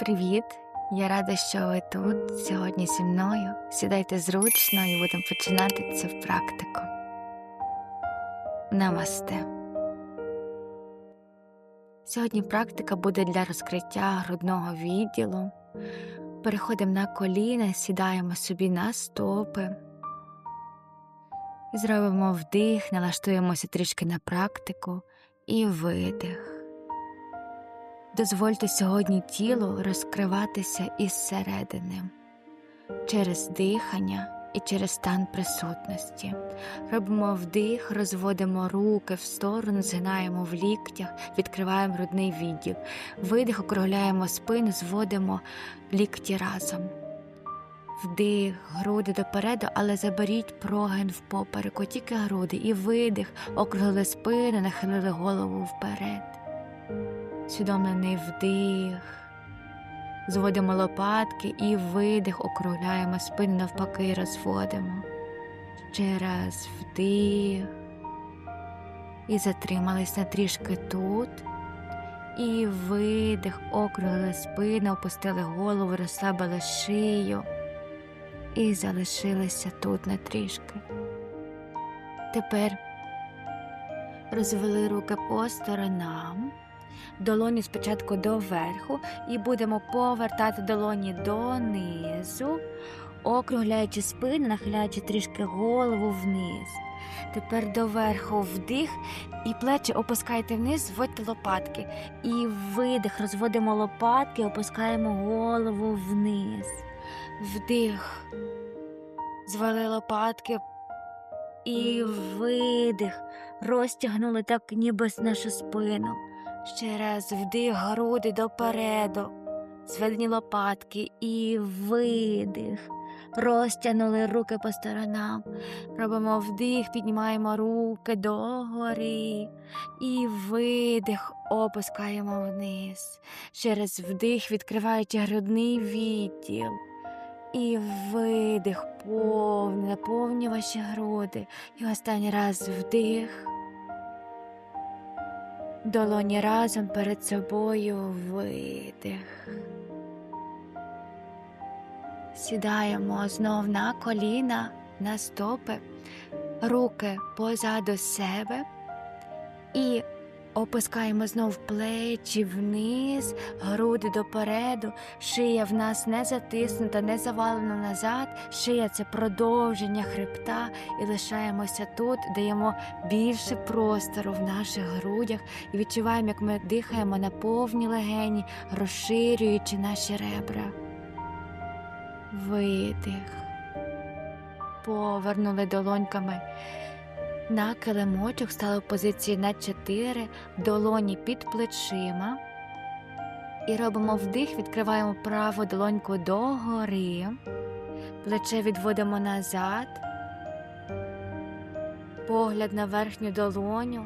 Привіт! Я рада, що ви тут сьогодні зі мною. Сідайте зручно і будемо починати цю практику. Намасте. Сьогодні практика буде для розкриття грудного відділу. Переходимо на коліна, сідаємо собі на стопи. Зробимо вдих, налаштуємося трішки на практику і видих. Дозвольте сьогодні тілу розкриватися із середини через дихання і через стан присутності. Робимо вдих, розводимо руки в сторону, згинаємо в ліктях, відкриваємо грудний відділ. Видих, округляємо спину, зводимо лікті разом. Вдих, груди допереду, але заберіть прогин в попереку, тільки груди. І видих, округлили спину, нахилили голову вперед. Свідомлений вдих, зводимо лопатки і видих, округляємо спину навпаки, розводимо. Ще раз вдих. І затримались на трішки тут. І видих, округлили спину, опустили голову, розслабили шию і залишилися тут на трішки. Тепер розвели руки по сторонам долоні спочатку доверху, і будемо повертати долоні донизу, округляючи спину, нахиляючи трішки голову вниз. Тепер доверху вдих і плечі опускайте вниз, зводьте лопатки. І видих, розводимо лопатки, опускаємо голову вниз. Вдих. Звели лопатки. І видих. Розтягнули так, ніби нашу спину. Ще раз вдих груди допереду, зведені лопатки і видих. Розтягнули руки по сторонам. Робимо вдих, піднімаємо руки догори. І видих, опускаємо вниз. Через вдих, відкриваючи грудний відділ. І видих, повний, наповнює ваші груди. І останній раз вдих. Долоні разом перед собою видих. Сідаємо знов на коліна, на стопи, руки позаду себе і опускаємо знов плечі вниз, груди допереду, шия в нас не затиснута, не завалена назад, шия це продовження хребта, і лишаємося тут, даємо більше простору в наших грудях. І відчуваємо, як ми дихаємо на повні легені, розширюючи наші ребра. Видих. Повернули долоньками на килимочок стали в позиції на 4, долоні під плечима. І робимо вдих, відкриваємо праву долоньку догори, плече відводимо назад, погляд на верхню долоню.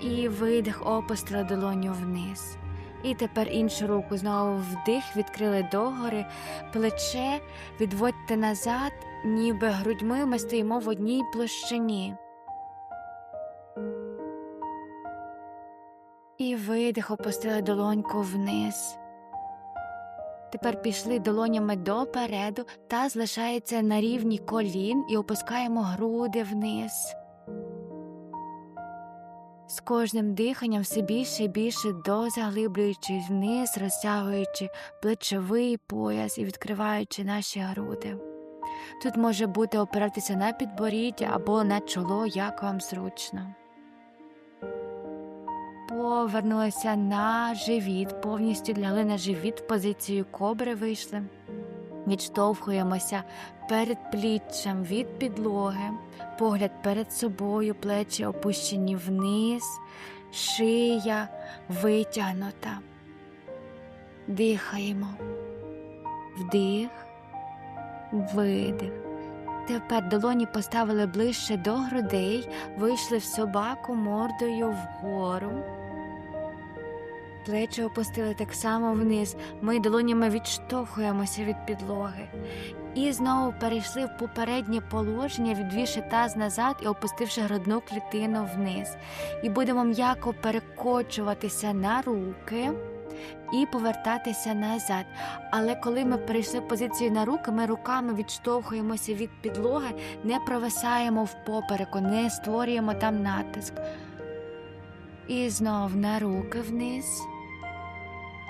І видих, опустили долоню вниз. І тепер іншу руку знову вдих, відкрили догори, плече відводьте назад ніби грудьми ми стоїмо в одній площині. І видих опустили долоньку вниз. Тепер пішли долонями допереду та залишається на рівні колін і опускаємо груди вниз. З кожним диханням все більше і більше дозаглиблюючись вниз, розтягуючи плечовий пояс і відкриваючи наші груди. Тут може бути опиратися на підборіддя або на чоло, як вам зручно. Повернулися на живіт, повністю лягли на живіт, позицію кобри вийшли. Відштовхуємося перед пліччям від підлоги, погляд перед собою, плечі опущені вниз, шия витягнута. Дихаємо. Вдих видих. Тепер долоні поставили ближче до грудей, вийшли в собаку мордою вгору. Плечі опустили так само вниз. Ми долонями відштовхуємося від підлоги. І знову перейшли в попереднє положення, відвівши таз назад і опустивши грудну клітину вниз. І будемо м'яко перекочуватися на руки і повертатися назад. Але коли ми перейшли в позицію на руки, ми руками відштовхуємося від підлоги, не провисаємо в попереку, не створюємо там натиск. І знов на руки вниз.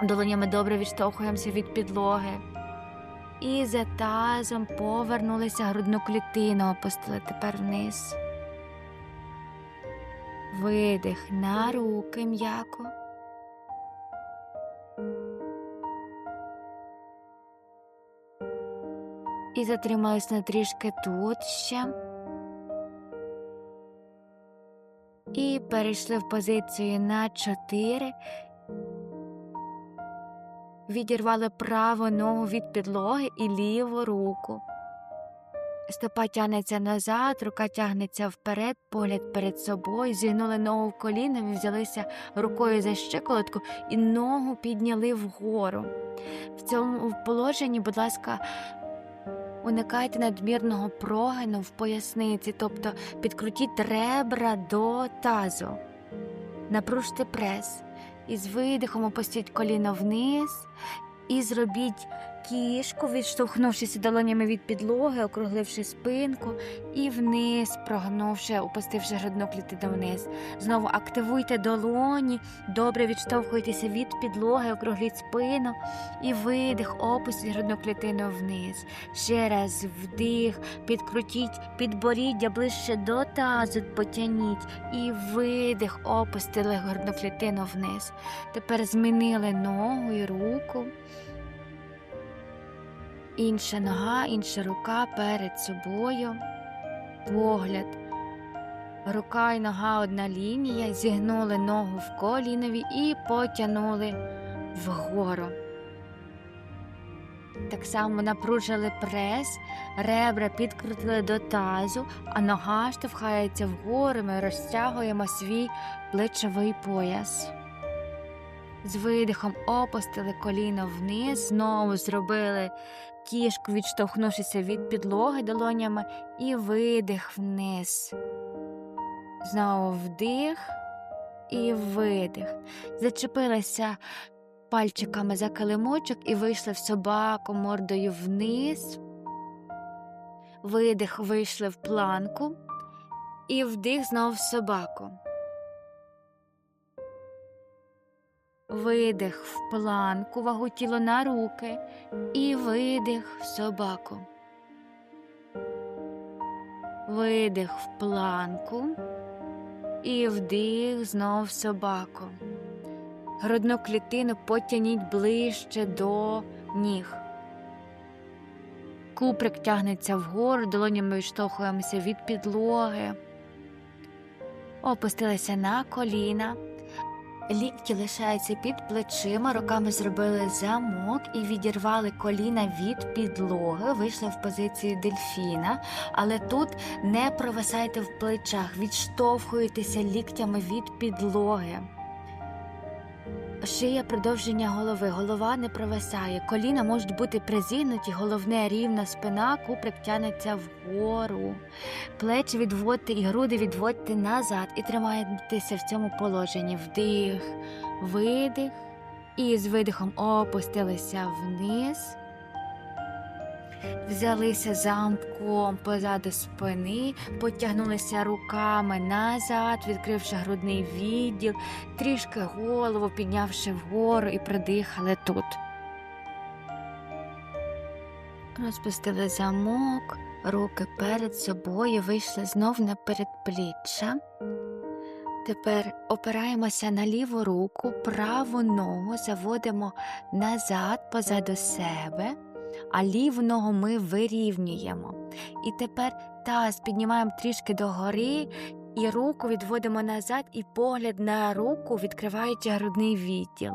Долонями добре відштовхуємося від підлоги. І за тазом повернулися грудну клітину, опустили тепер вниз. Видих на руки м'яко. І затримались на трішки тут ще. І перейшли в позицію на 4. Відірвали праву ногу від підлоги і ліву руку. Стопа тягнеться назад, рука тягнеться вперед, погляд перед собою, зігнули ногу в коліно, взялися рукою за щиколотку і ногу підняли вгору. В цьому положенні, будь ласка, уникайте надмірного прогину в поясниці, тобто підкрутіть ребра до тазу, напружте прес. І з видихом опустіть коліно вниз і зробіть кішку, відштовхнувшися долонями від підлоги, округливши спинку і вниз, прогнувши, опустивши грудну клітину вниз. Знову активуйте долоні, добре відштовхуйтеся від підлоги, округліть спину і видих, опустіть грудну клітину вниз. Ще раз вдих, підкрутіть підборіддя ближче до тазу, потягніть і видих, опустили грудну клітину вниз. Тепер змінили ногу і руку. Інша нога, інша рука перед собою, погляд. Рука і нога одна лінія, зігнули ногу в колінові і потягнули вгору. Так само напружили прес, ребра підкрутили до тазу, а нога штовхається вгору, ми розтягуємо свій плечовий пояс. З видихом опустили коліно вниз, знову зробили кішку, відштовхнувшися від підлоги долонями, і видих вниз. Знову вдих і видих. Зачепилися пальчиками за килимочок і вийшли в собаку мордою вниз. Видих вийшли в планку і вдих знов в собаку. Видих в планку, вагу тіло на руки і видих в собаку. Видих в планку і вдих знов собаку. Грудну клітину потягніть ближче до ніг. Куприк тягнеться вгору, долонями відштовхуємося від підлоги, опустилися на коліна. Лікті лишаються під плечима, руками зробили замок і відірвали коліна від підлоги, вийшли в позицію дельфіна, але тут не провисайте в плечах, відштовхуєтеся ліктями від підлоги. Шия продовження голови, голова не провисає, коліна можуть бути призігнуті, головне рівна спина, куприк тянеться вгору, плечі відводьте і груди відводьте назад. І тримайтеся в цьому положенні. Вдих, видих, і з видихом опустилися вниз. Взялися замком позаду спини, потягнулися руками назад, відкривши грудний відділ, трішки голову піднявши вгору і придихали тут. Розпустили замок, руки перед собою, вийшли знов на передпліччя. Тепер опираємося на ліву руку, праву ногу заводимо назад позаду себе а ліву ногу ми вирівнюємо. І тепер таз піднімаємо трішки догори, і руку відводимо назад, і погляд на руку відкриваючи грудний відділ.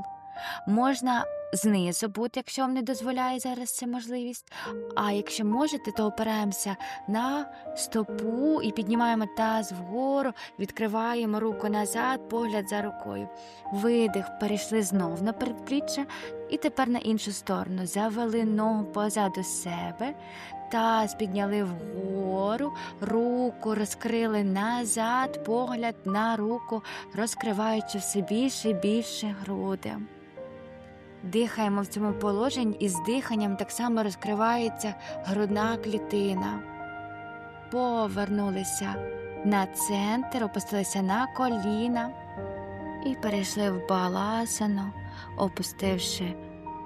Можна знизу бути, якщо вам не дозволяє зараз це можливість. А якщо можете, то опираємося на стопу і піднімаємо таз вгору, відкриваємо руку назад, погляд за рукою. Видих, перейшли знов на передпліччя і тепер на іншу сторону. Завели ногу позаду себе, таз підняли вгору, руку розкрили назад, погляд на руку, розкриваючи все більше і більше груди. Дихаємо в цьому положенні і з диханням так само розкривається грудна клітина. Повернулися на центр, опустилися на коліна і перейшли в баласану, опустивши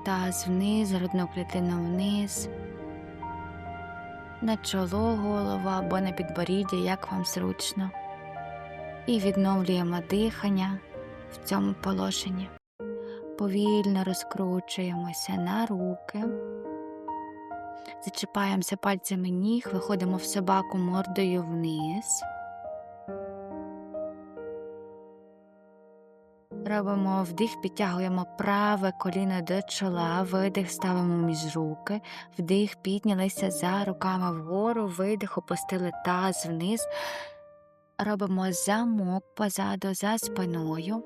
таз вниз, грудну клітину вниз, на чоло голова або на підборіддя, як вам зручно. І відновлюємо дихання в цьому положенні. Повільно розкручуємося на руки, зачіпаємося пальцями ніг, виходимо в собаку мордою вниз. Робимо вдих, підтягуємо праве коліно до чола, видих ставимо між руки, вдих, піднялися за руками вгору, видих, опустили таз вниз. Робимо замок позаду за спиною.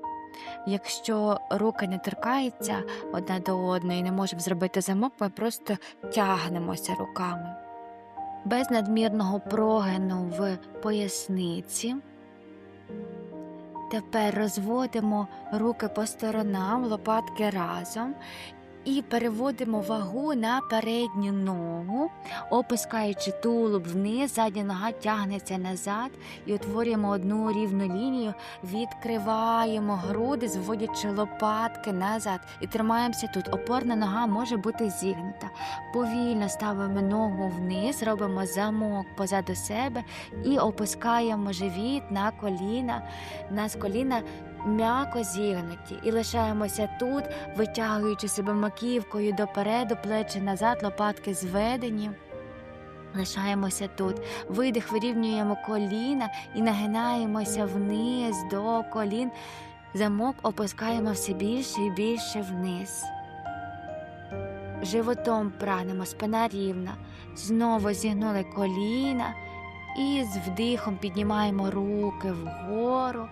Якщо руки не торкаються одна до одної, не можемо зробити замок, ми просто тягнемося руками. Без надмірного прогину в поясниці. Тепер розводимо руки по сторонам, лопатки разом і переводимо вагу на передню ногу, опускаючи тулуб вниз, задня нога тягнеться назад і утворюємо одну рівну лінію, відкриваємо груди, зводячи лопатки назад і тримаємося тут. Опорна нога може бути зігнута. Повільно ставимо ногу вниз, робимо замок позаду себе і опускаємо живіт на коліна. На коліна м'яко зігнуті і лишаємося тут, витягуючи себе маківкою допереду, плечі назад, лопатки зведені. Лишаємося тут, видих, вирівнюємо коліна і нагинаємося вниз до колін. Замок опускаємо все більше і більше вниз. Животом прагнемо, спина рівна. Знову зігнули коліна і з вдихом піднімаємо руки вгору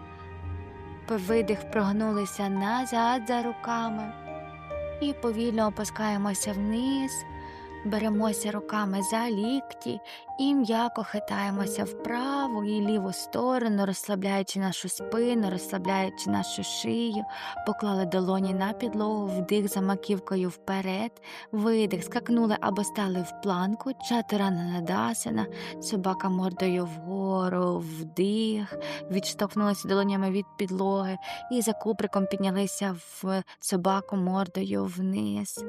видих прогнулися назад за руками. І повільно опускаємося вниз, беремося руками за лікті і м'яко хитаємося в праву і ліву сторону, розслабляючи нашу спину, розслабляючи нашу шию, поклали долоні на підлогу, вдих за маківкою вперед, видих, скакнули або стали в планку, чатурана надасана, собака мордою вгору, вдих, відштовхнулися долонями від підлоги і за куприком піднялися в собаку мордою вниз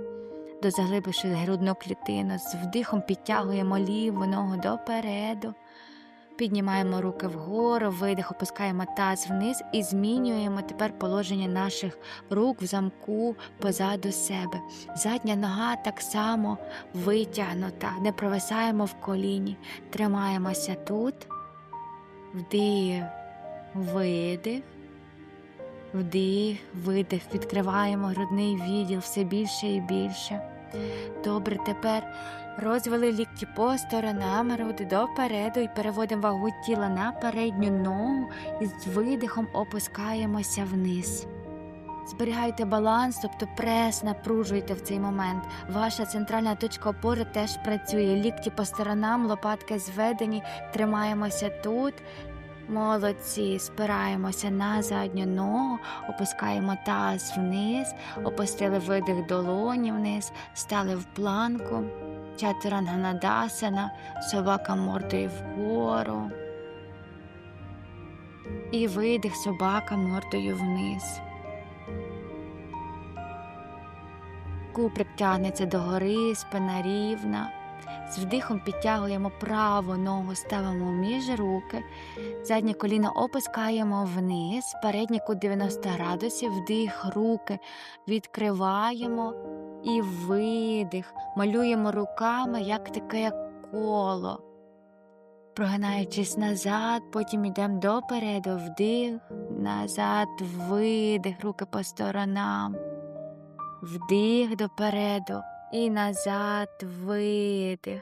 дозаглибивши грудну клітину, з вдихом підтягуємо ліву ногу допереду, піднімаємо руки вгору, видих, опускаємо таз вниз і змінюємо тепер положення наших рук в замку позаду себе. Задня нога так само витягнута, не провисаємо в коліні, тримаємося тут, вдих, видих. Вдих, видих, відкриваємо грудний відділ все більше і більше. Добре, тепер розвели лікті по сторонам, груди допереду і переводимо вагу тіла на передню ногу і з видихом опускаємося вниз. Зберігайте баланс, тобто прес, напружуйте в цей момент. Ваша центральна точка опори теж працює. Лікті по сторонам, лопатки зведені, тримаємося тут, Молодці, спираємося на задню ногу, опускаємо таз вниз, опустили видих долоні вниз, стали в планку, чатуранганадасана, собака мордою вгору. І видих собака мордою вниз. Куприк тягнеться догори, спина рівна. З вдихом підтягуємо праву ногу, ставимо між руки, заднє коліно опускаємо вниз, переднє кут 90 градусів, вдих, руки відкриваємо. І видих. Малюємо руками, як таке коло. Прогинаючись назад, потім йдемо допереду, вдих, назад, видих, руки по сторонам. Вдих допереду і назад видих.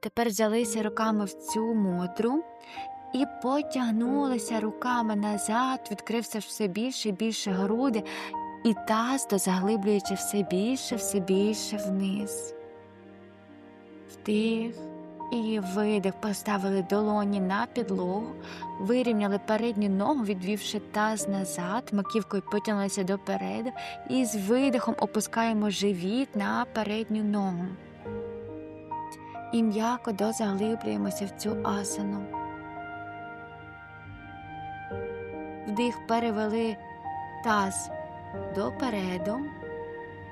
Тепер взялися руками в цю мудру і потягнулися руками назад, відкрився все більше і більше груди, і таз заглиблюючи все більше, все більше вниз. Вдих і видих. Поставили долоні на підлогу, вирівняли передню ногу, відвівши таз назад, маківкою потягнулися допереду, і з видихом опускаємо живіт на передню ногу. І м'яко дозаглиблюємося в цю асану. Вдих перевели таз допереду.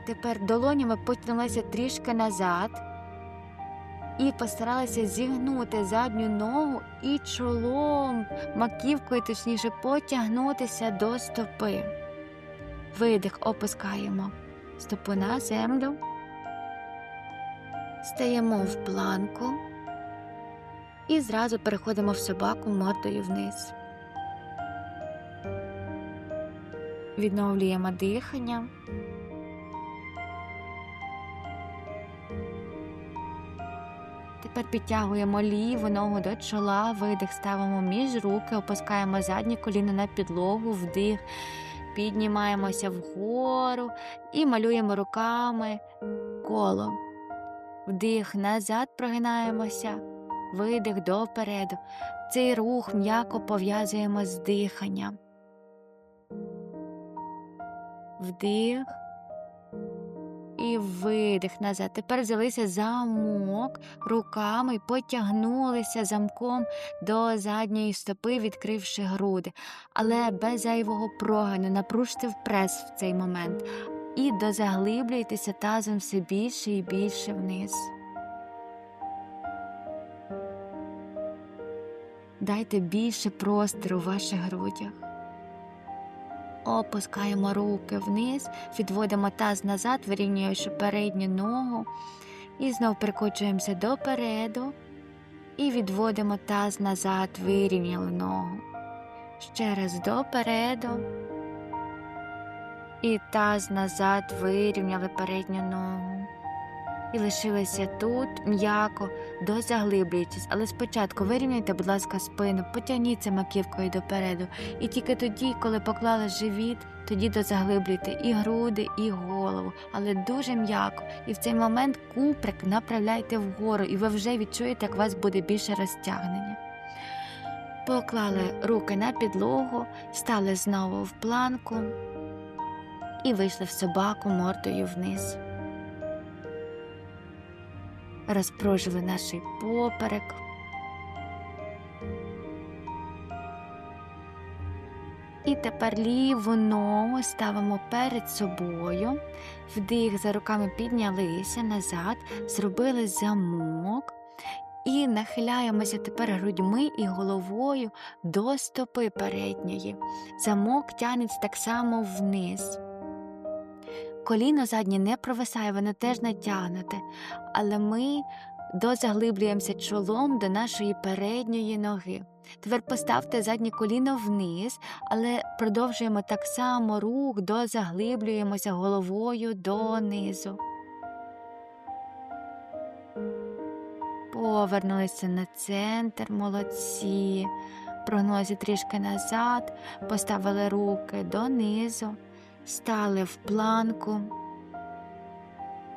Тепер долонями потягнулися трішки назад і постаралися зігнути задню ногу і чолом, маківкою, точніше, потягнутися до стопи. Видих опускаємо стопу на землю. Стаємо в планку і зразу переходимо в собаку мордою вниз. Відновлюємо дихання. Тепер підтягуємо ліву ногу до чола, видих ставимо між руки, опускаємо заднє коліно на підлогу, вдих, піднімаємося вгору і малюємо руками коло. Вдих назад прогинаємося, видих допереду. Цей рух м'яко пов'язуємо з диханням. Вдих і видих назад. Тепер взялися замок руками, потягнулися замком до задньої стопи, відкривши груди, але без зайвого прогину, напружте в прес в цей момент і дозаглиблюйтеся тазом все більше і більше вниз. Дайте більше простору в ваших грудях. Опускаємо руки вниз, відводимо таз назад, вирівнюючи передню ногу. І знов прикочуємося допереду і відводимо таз назад, вирівняли ногу. Ще раз допереду. І таз назад вирівняли передню ногу. І лишилися тут м'яко, дозаглиблюючись. Але спочатку вирівняйте, будь ласка, спину, потягніться маківкою допереду. І тільки тоді, коли поклали живіт, тоді дозаглиблюйте і груди, і голову, але дуже м'яко. І в цей момент куприк направляйте вгору, і ви вже відчуєте, як у вас буде більше розтягнення. Поклали руки на підлогу, стали знову в планку і вийшли в собаку мордою вниз. Розпружили наш поперек. І тепер ліву ногу ставимо перед собою, вдих за руками піднялися назад, зробили замок і нахиляємося тепер грудьми і головою до стопи передньої. Замок тянеться так само вниз. Коліно заднє не провисає, воно теж натягнуте, але ми дозаглиблюємося чолом до нашої передньої ноги. Тепер поставте заднє коліно вниз, але продовжуємо так само рух, дозаглиблюємося головою донизу. Повернулися на центр, молодці. Прогнулися трішки назад, поставили руки донизу стали в планку.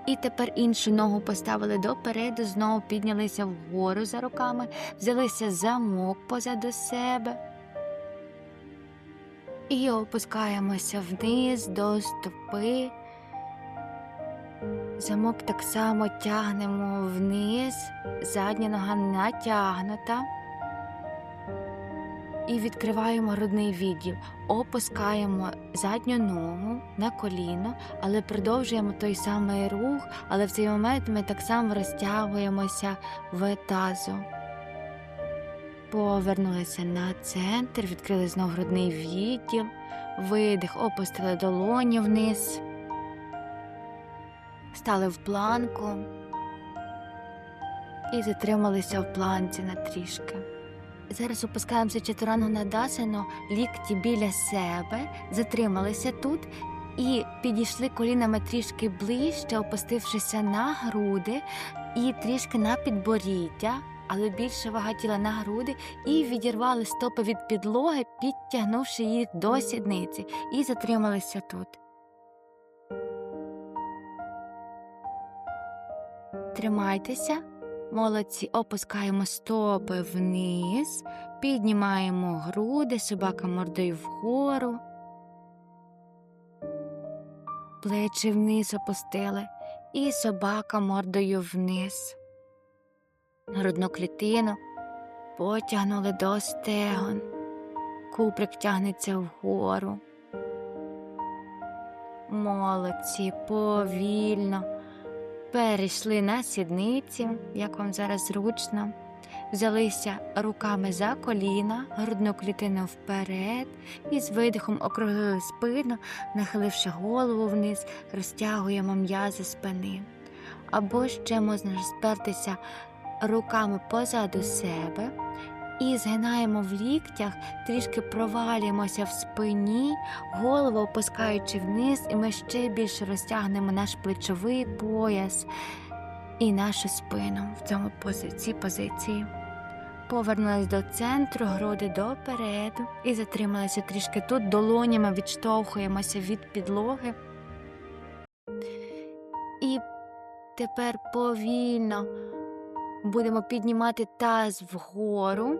І тепер іншу ногу поставили допереду, знову піднялися вгору за руками, взялися замок позаду себе. І опускаємося вниз до стопи. Замок так само тягнемо вниз, задня нога натягнута і відкриваємо грудний відділ, опускаємо задню ногу на коліно, але продовжуємо той самий рух, але в цей момент ми так само розтягуємося в тазу. Повернулися на центр, відкрили знову грудний відділ, видих, опустили долоні вниз, стали в планку і затрималися в планці на трішки. Зараз опускаємося чатурангу на дасину, лікті біля себе, затрималися тут. І підійшли колінами трішки ближче, опустившися на груди. І трішки на підборіддя, але більше вага тіла на груди, і відірвали стопи від підлоги, підтягнувши їх до сідниці, і затрималися тут. Тримайтеся. Молодці, опускаємо стопи вниз, піднімаємо груди, собака мордою вгору. Плечі вниз опустили, і собака мордою вниз. Грудну клітину потягнули до стегон. Куприк тягнеться вгору. Молодці, повільно. Перейшли на сідниці, як вам зараз зручно. Взялися руками за коліна, грудну клітину вперед і з видихом округлили спину, нахиливши голову вниз, розтягуємо м'язи спини. Або ще можна спертися руками позаду себе і згинаємо в ліктях, трішки провалюємося в спині, голову опускаючи вниз, і ми ще більше розтягнемо наш плечовий пояс і нашу спину в цьому пози- цій позиції. Повернулись до центру, груди допереду і затрималися трішки тут. Долонями відштовхуємося від підлоги. І тепер повільно будемо піднімати таз вгору.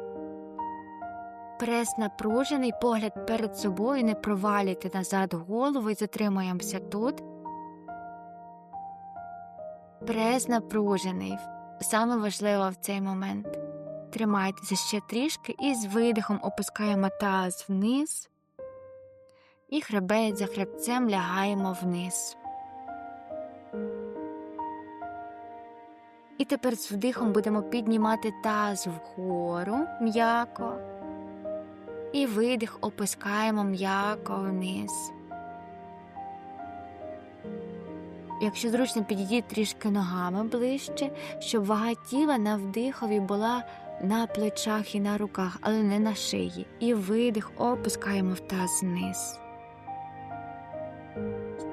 Прес напружений, погляд перед собою, не провалюйте назад голову і затримуємося тут. Прес напружений. Саме важливо в цей момент. Тримайтеся ще трішки і з видихом опускаємо таз вниз. І хребець за хребцем лягаємо вниз. І тепер з вдихом будемо піднімати таз вгору м'яко. І видих опускаємо м'яко вниз. Якщо зручно, підійдіть трішки ногами ближче, щоб вага тіла на вдихові була на плечах і на руках, але не на шиї. І видих опускаємо в таз вниз.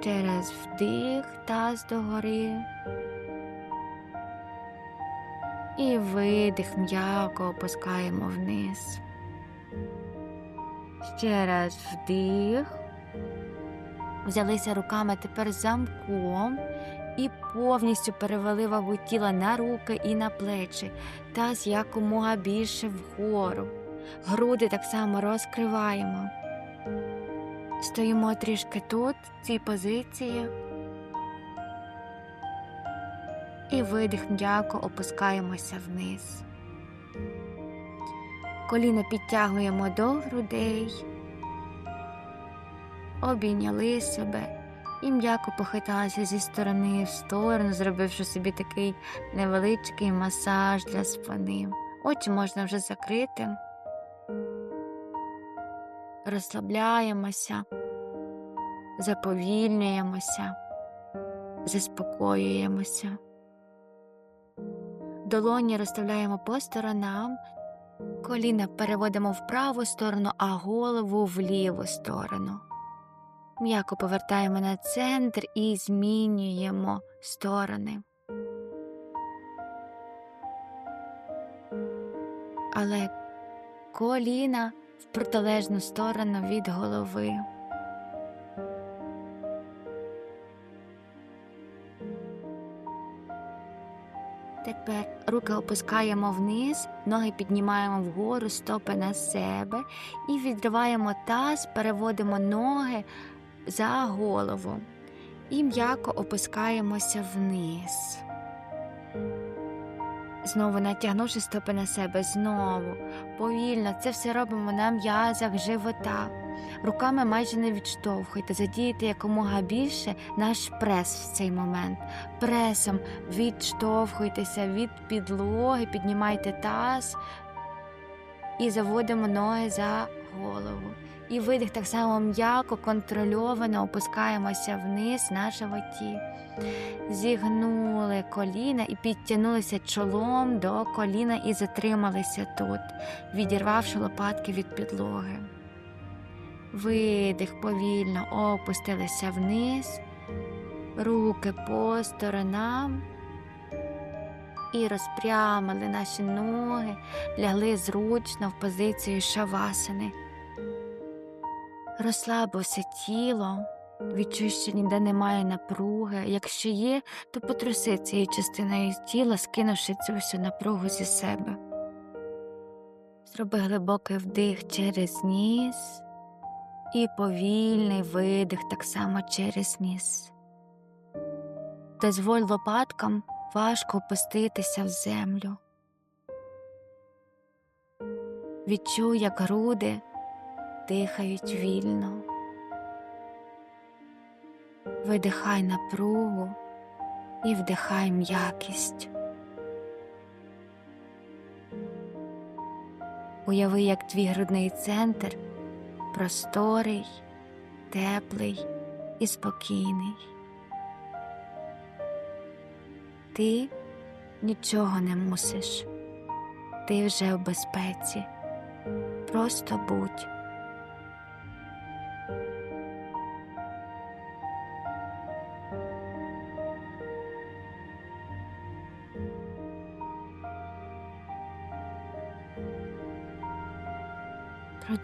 Ще раз вдих, таз догори. І видих м'яко опускаємо вниз. Ще раз вдих. Взялися руками тепер замком і повністю перевели вагу тіла на руки і на плечі, таз якомога більше вгору. Груди так само розкриваємо. Стоїмо трішки тут, в цій позиції. І видих м'яко опускаємося вниз. Коліна підтягуємо до грудей, обійняли себе і м'яко похиталися зі сторони в сторону, зробивши собі такий невеличкий масаж для спини. Очі можна вже закрити, розслабляємося, заповільнюємося, заспокоюємося. Долоні розставляємо по сторонам, коліна переводимо в праву сторону, а голову в ліву сторону. М'яко повертаємо на центр і змінюємо сторони. Але коліна в протилежну сторону від голови. Тепер руки опускаємо вниз, ноги піднімаємо вгору, стопи на себе і відриваємо таз, переводимо ноги за голову і м'яко опускаємося вниз. Знову натягнувши стопи на себе, знову повільно це все робимо на м'язах живота. Руками майже не відштовхуйте, задіяйте якомога більше наш прес в цей момент. Пресом відштовхуйтеся від підлоги, піднімайте таз і заводимо ноги за голову. І видих так само м'яко, контрольовано опускаємося вниз на животі. Зігнули коліна і підтягнулися чолом до коліна і затрималися тут, відірвавши лопатки від підлоги. Видих повільно опустилися вниз, руки по сторонам і розпрямили наші ноги, лягли зручно в позицію шавасани. Розслабився тіло, відчуй, що ніде немає напруги. Якщо є, то потруси цією частиною тіла, скинувши цю всю напругу зі себе. Зроби глибокий вдих через ніс і повільний видих так само через ніс. Дозволь лопаткам важко опуститися в землю. Відчуй, як груди дихають вільно. Видихай напругу і вдихай м'якість. Уяви, як твій грудний центр просторий, теплий і спокійний. Ти нічого не мусиш, ти вже в безпеці. Просто будь.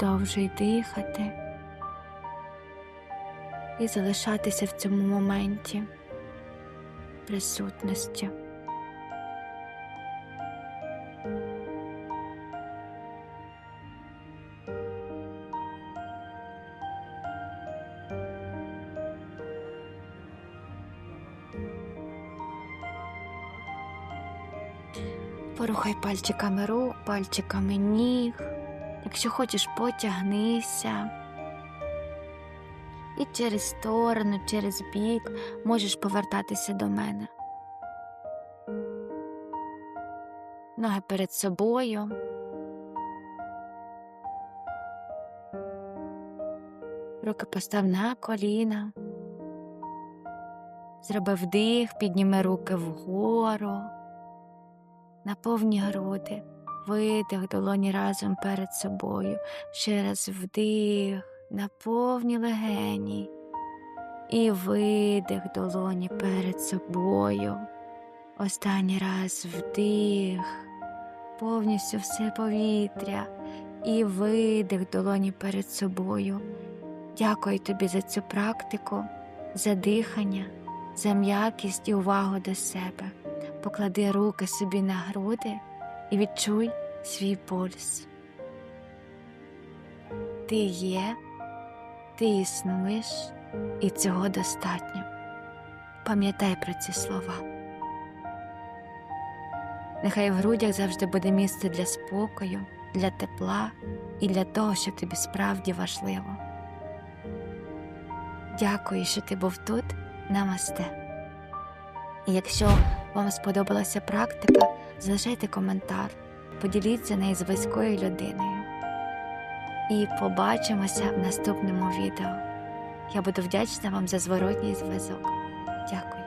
Продовжуй дихати і залишатися в цьому моменті присутності. Порухай пальчиками рук, пальчиками ніг. Якщо хочеш, потягнися. І через сторону, через бік можеш повертатися до мене. Ноги перед собою. Руки постав на коліна. Зроби вдих, підніми руки вгору, на повні груди. Видих долоні разом перед собою. Ще раз вдих, наповні легені. І видих долоні перед собою. Останній раз вдих, повністю все повітря. І видих долоні перед собою. Дякую тобі за цю практику, за дихання, за м'якість і увагу до себе. Поклади руки собі на груди і відчуй свій пульс. Ти є, ти існуєш, і цього достатньо. Пам'ятай про ці слова. Нехай в грудях завжди буде місце для спокою, для тепла і для того, що тобі справді важливо. Дякую, що ти був тут, намасте. І якщо вам сподобалася практика, залишайте коментар, поділіться нею з близькою людиною. І побачимося в наступному відео. Я буду вдячна вам за зворотній зв'язок. Дякую.